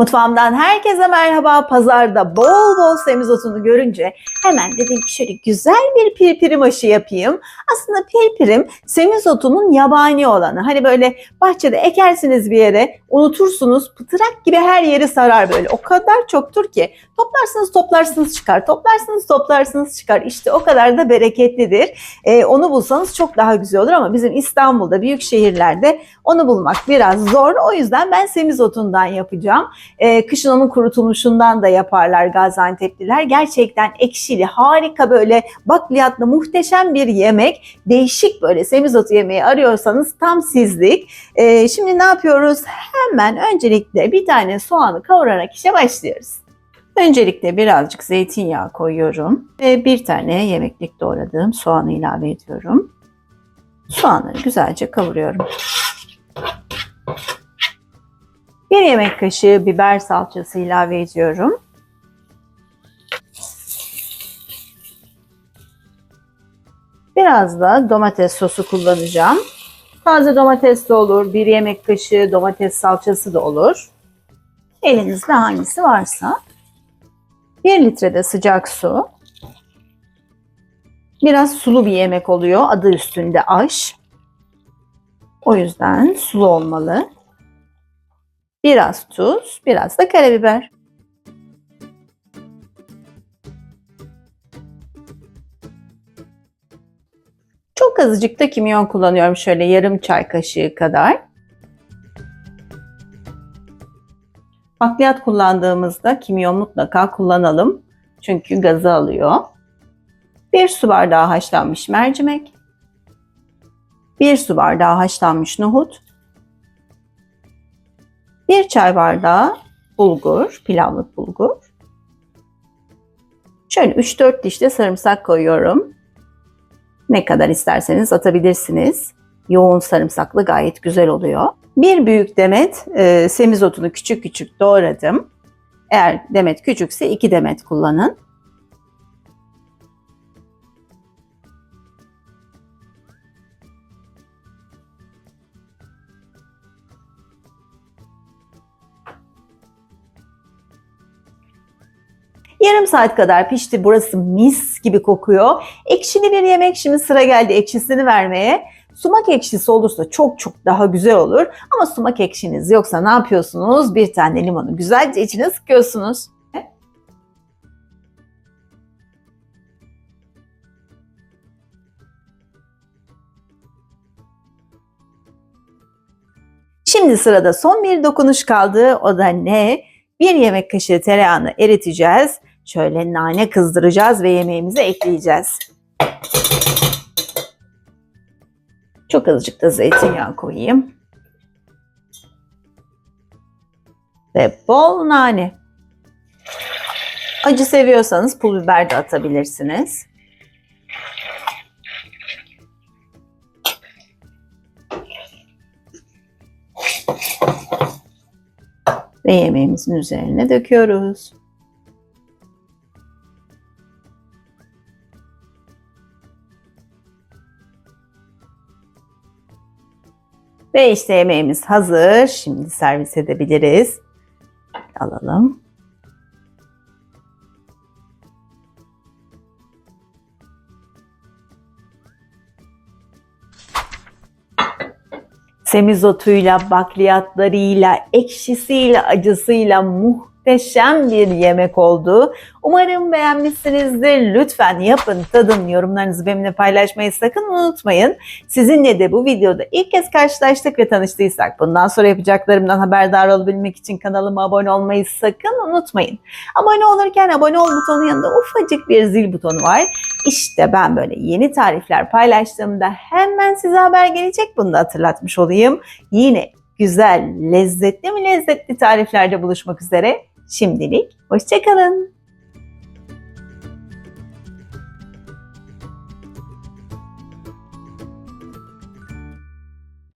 Mutfağımdan herkese merhaba. Pazarda bol bol semizotunu görünce hemen dedim ki şöyle güzel bir pirpirim aşı yapayım. Aslında pirpirim semizotunun yabani olanı. Hani böyle bahçede ekersiniz bir yere unutursunuz pıtırak gibi her yeri sarar böyle. O kadar çoktur ki toplarsınız toplarsınız çıkar. Toplarsınız toplarsınız çıkar. İşte o kadar da bereketlidir. Ee, onu bulsanız çok daha güzel olur ama bizim İstanbul'da büyük şehirlerde onu bulmak biraz zor. O yüzden ben semizotundan yapacağım. Ee, kışın onun kurutulmuşundan da yaparlar Gaziantep'liler. Gerçekten ekşili, harika böyle bakliyatlı muhteşem bir yemek. Değişik böyle semizotu yemeği arıyorsanız tam sizlik. Ee, şimdi ne yapıyoruz? Hemen öncelikle bir tane soğanı kavurarak işe başlıyoruz. Öncelikle birazcık zeytinyağı koyuyorum ve bir tane yemeklik doğradığım soğanı ilave ediyorum. Soğanları güzelce kavuruyorum. Bir yemek kaşığı biber salçası ilave ediyorum. Biraz da domates sosu kullanacağım. Taze domates de olur, bir yemek kaşığı domates salçası da olur. Elinizde hangisi varsa. 1 litre de sıcak su. Biraz sulu bir yemek oluyor. Adı üstünde aş. O yüzden sulu olmalı. Biraz tuz, biraz da karabiber. Çok azıcık da kimyon kullanıyorum. Şöyle yarım çay kaşığı kadar. Bakliyat kullandığımızda kimyon mutlaka kullanalım. Çünkü gazı alıyor. Bir su bardağı haşlanmış mercimek. Bir su bardağı haşlanmış nohut. Bir çay bardağı bulgur, pilavlık bulgur. Şöyle 3-4 diş de sarımsak koyuyorum. Ne kadar isterseniz atabilirsiniz. Yoğun sarımsaklı gayet güzel oluyor. Bir büyük demet e, semizotunu küçük küçük doğradım. Eğer demet küçükse iki demet kullanın. Yarım saat kadar pişti. Burası mis gibi kokuyor. Ekşili bir yemek şimdi sıra geldi ekşisini vermeye. Sumak ekşisi olursa çok çok daha güzel olur. Ama sumak ekşiniz yoksa ne yapıyorsunuz? Bir tane limonu güzelce içine sıkıyorsunuz. Şimdi sırada son bir dokunuş kaldı. O da ne? Bir yemek kaşığı tereyağını eriteceğiz. Şöyle nane kızdıracağız ve yemeğimize ekleyeceğiz. Çok azıcık da zeytinyağı koyayım. Ve bol nane. Acı seviyorsanız pul biber de atabilirsiniz. Ve yemeğimizin üzerine döküyoruz. Ve işte yemeğimiz hazır. Şimdi servis edebiliriz. Alalım. semizotuyla, bakliyatlarıyla, ekşisiyle, acısıyla muhteşem bir yemek oldu. Umarım beğenmişsinizdir. Lütfen yapın, tadın, yorumlarınızı benimle paylaşmayı sakın unutmayın. Sizinle de bu videoda ilk kez karşılaştık ve tanıştıysak bundan sonra yapacaklarımdan haberdar olabilmek için kanalıma abone olmayı sakın unutmayın. Abone olurken abone ol butonun yanında ufacık bir zil butonu var. İşte ben böyle yeni tarifler paylaştığımda hemen size haber gelecek. Bunu da hatırlatmış olayım. Yine güzel, lezzetli mi lezzetli tariflerde buluşmak üzere. Şimdilik hoşçakalın.